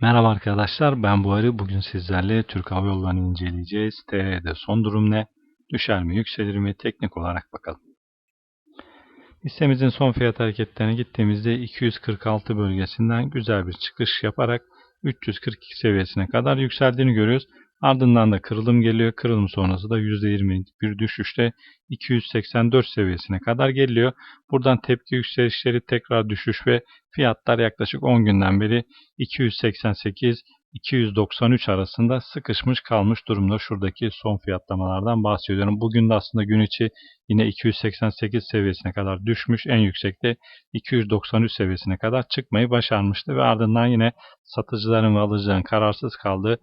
Merhaba arkadaşlar ben Buhari. Bugün sizlerle Türk Hava Yolları'nı inceleyeceğiz. TR'de son durum ne? Düşer mi yükselir mi? Teknik olarak bakalım. Hissemizin son fiyat hareketlerine gittiğimizde 246 bölgesinden güzel bir çıkış yaparak 342 seviyesine kadar yükseldiğini görüyoruz. Ardından da kırılım geliyor. Kırılım sonrası da %20 bir düşüşte 284 seviyesine kadar geliyor. Buradan tepki yükselişleri tekrar düşüş ve fiyatlar yaklaşık 10 günden beri 288 293 arasında sıkışmış kalmış durumda. Şuradaki son fiyatlamalardan bahsediyorum. Bugün de aslında gün içi yine 288 seviyesine kadar düşmüş. En yüksekte 293 seviyesine kadar çıkmayı başarmıştı ve ardından yine satıcıların ve alıcıların kararsız kaldığı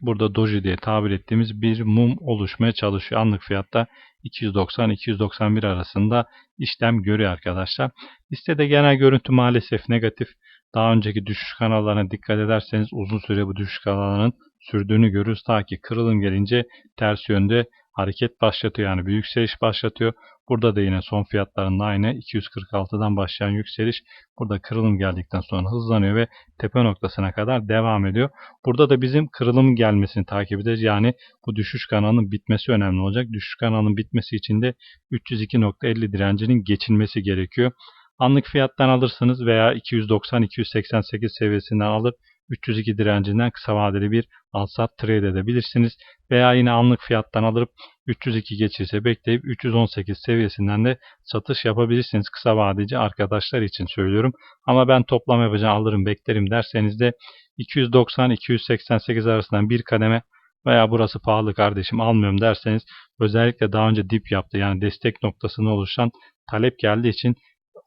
burada doji diye tabir ettiğimiz bir mum oluşmaya çalışıyor. Anlık fiyatta 290-291 arasında işlem görüyor arkadaşlar. Listede genel görüntü maalesef negatif. Daha önceki düşüş kanallarına dikkat ederseniz uzun süre bu düşüş kanallarının sürdüğünü görürüz. Ta ki kırılım gelince ters yönde hareket başlatıyor. Yani bir yükseliş başlatıyor. Burada da yine son fiyatlarında aynı 246'dan başlayan yükseliş burada kırılım geldikten sonra hızlanıyor ve tepe noktasına kadar devam ediyor. Burada da bizim kırılım gelmesini takip edeceğiz. Yani bu düşüş kanalının bitmesi önemli olacak. Düşüş kanalının bitmesi için de 302.50 direncinin geçilmesi gerekiyor. Anlık fiyattan alırsınız veya 290-288 seviyesinden alır 302 direncinden kısa vadeli bir alsat trade edebilirsiniz. Veya yine anlık fiyattan alıp 302 geçirse bekleyip 318 seviyesinden de satış yapabilirsiniz. Kısa vadeci arkadaşlar için söylüyorum. Ama ben toplam yapacağım alırım beklerim derseniz de 290-288 arasından bir kademe veya burası pahalı kardeşim almıyorum derseniz özellikle daha önce dip yaptı yani destek noktasında oluşan talep geldiği için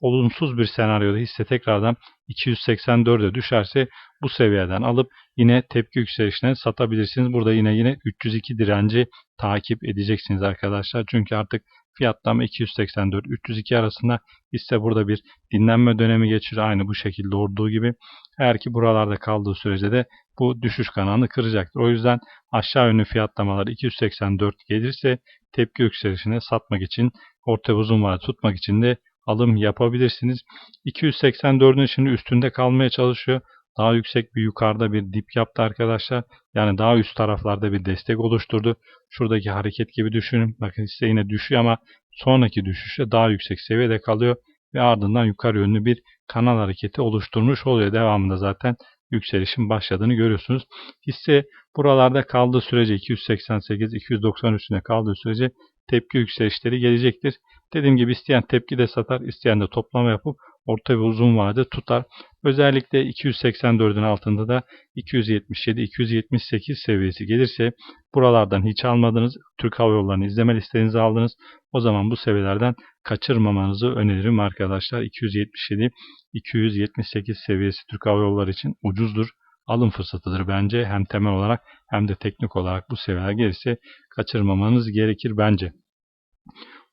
olumsuz bir senaryoda hisse tekrardan 284'e düşerse bu seviyeden alıp yine tepki yükselişine satabilirsiniz. Burada yine yine 302 direnci takip edeceksiniz arkadaşlar. Çünkü artık fiyatlama 284-302 arasında hisse burada bir dinlenme dönemi geçiriyor. Aynı bu şekilde olduğu gibi. Eğer ki buralarda kaldığı sürece de bu düşüş kanalını kıracaktır. O yüzden aşağı yönlü fiyatlamalar 284 gelirse tepki yükselişine satmak için orta uzun vade tutmak için de alım yapabilirsiniz. 284'ün şimdi üstünde kalmaya çalışıyor. Daha yüksek bir yukarıda bir dip yaptı arkadaşlar. Yani daha üst taraflarda bir destek oluşturdu. Şuradaki hareket gibi düşünün. Bakın hisse yine düşüyor ama sonraki düşüşte daha yüksek seviyede kalıyor. Ve ardından yukarı yönlü bir kanal hareketi oluşturmuş oluyor. Devamında zaten yükselişin başladığını görüyorsunuz. Hisse buralarda kaldığı sürece 288-290 üstüne kaldığı sürece tepki yükselişleri gelecektir. Dediğim gibi isteyen tepki de satar, isteyen de toplama yapıp orta ve uzun vade tutar. Özellikle 284'ün altında da 277-278 seviyesi gelirse buralardan hiç almadınız, Türk Hava Yolları'nı izleme listenizi aldınız. O zaman bu seviyelerden kaçırmamanızı öneririm arkadaşlar. 277-278 seviyesi Türk Hava Yolları için ucuzdur. Alım fırsatıdır bence. Hem temel olarak hem de teknik olarak bu seviyeler gelirse kaçırmamanız gerekir bence.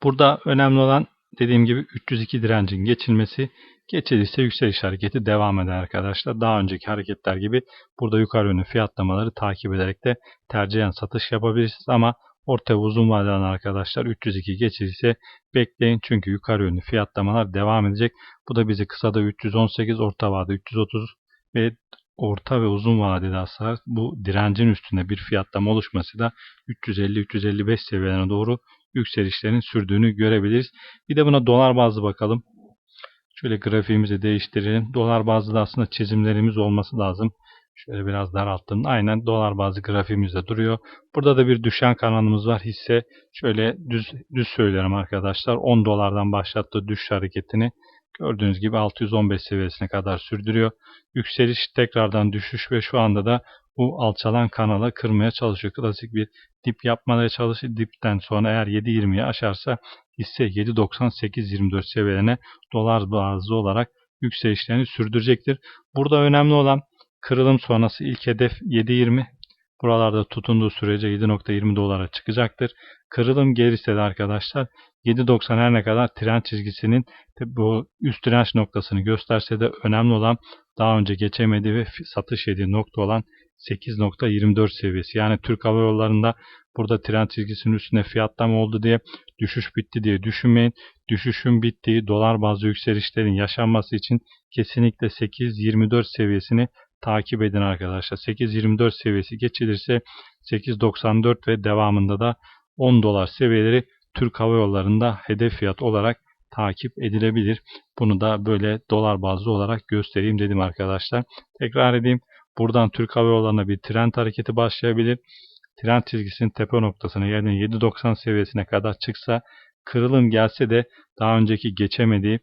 Burada önemli olan dediğim gibi 302 direncin geçilmesi. Geçilirse yükseliş hareketi devam eder arkadaşlar. Daha önceki hareketler gibi burada yukarı yönlü fiyatlamaları takip ederek de tercihen satış yapabilirsiniz ama orta ve uzun vadeden arkadaşlar 302 geçilirse bekleyin çünkü yukarı yönlü fiyatlamalar devam edecek. Bu da bizi kısada 318, orta vade 330 ve orta ve uzun vadede aslında bu direncin üstünde bir fiyatlama oluşması da 350-355 seviyelerine doğru yükselişlerin sürdüğünü görebiliriz. Bir de buna dolar bazlı bakalım. Şöyle grafiğimizi değiştirelim. Dolar bazlı da aslında çizimlerimiz olması lazım. Şöyle biraz daralttım. Aynen dolar bazlı grafiğimizde duruyor. Burada da bir düşen kanalımız var. Hisse şöyle düz, düz söylerim arkadaşlar. 10 dolardan başlattığı düşüş hareketini gördüğünüz gibi 615 seviyesine kadar sürdürüyor. Yükseliş tekrardan düşüş ve şu anda da bu alçalan kanala kırmaya çalışıyor. Klasik bir dip yapmaya çalışıyor. Dipten sonra eğer 7.20'yi aşarsa hisse 7.98-24 seviyelerine dolar bazlı olarak yükselişlerini sürdürecektir. Burada önemli olan kırılım sonrası ilk hedef 7.20. Buralarda tutunduğu sürece 7.20 dolara çıkacaktır. Kırılım gelirse de arkadaşlar 7.90 her ne kadar trend çizgisinin bu üst direnç noktasını gösterse de önemli olan daha önce geçemediği ve satış yediği nokta olan 8.24 seviyesi. Yani Türk Hava Yolları'nda burada trend çizgisinin üstünde fiyatlama oldu diye düşüş bitti diye düşünmeyin. Düşüşün bittiği dolar bazlı yükselişlerin yaşanması için kesinlikle 8.24 seviyesini takip edin arkadaşlar. 8.24 seviyesi geçilirse 8.94 ve devamında da 10 dolar seviyeleri Türk Hava Yolları'nda hedef fiyat olarak takip edilebilir. Bunu da böyle dolar bazlı olarak göstereyim dedim arkadaşlar. Tekrar edeyim. Buradan Türk Hava Yolları'na bir trend hareketi başlayabilir. Trend çizgisinin tepe noktasına yani 7.90 seviyesine kadar çıksa kırılım gelse de daha önceki geçemediği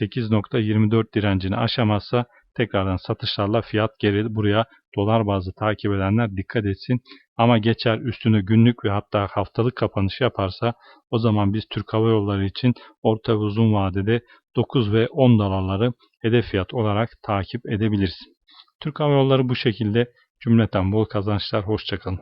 8.24 direncini aşamazsa tekrardan satışlarla fiyat geri buraya dolar bazlı takip edenler dikkat etsin. Ama geçer üstüne günlük ve hatta haftalık kapanış yaparsa o zaman biz Türk Hava Yolları için orta ve uzun vadede 9 ve 10 dolarları hedef fiyat olarak takip edebiliriz. Türk Hava Yolları bu şekilde cümleten bol kazançlar. Hoşçakalın.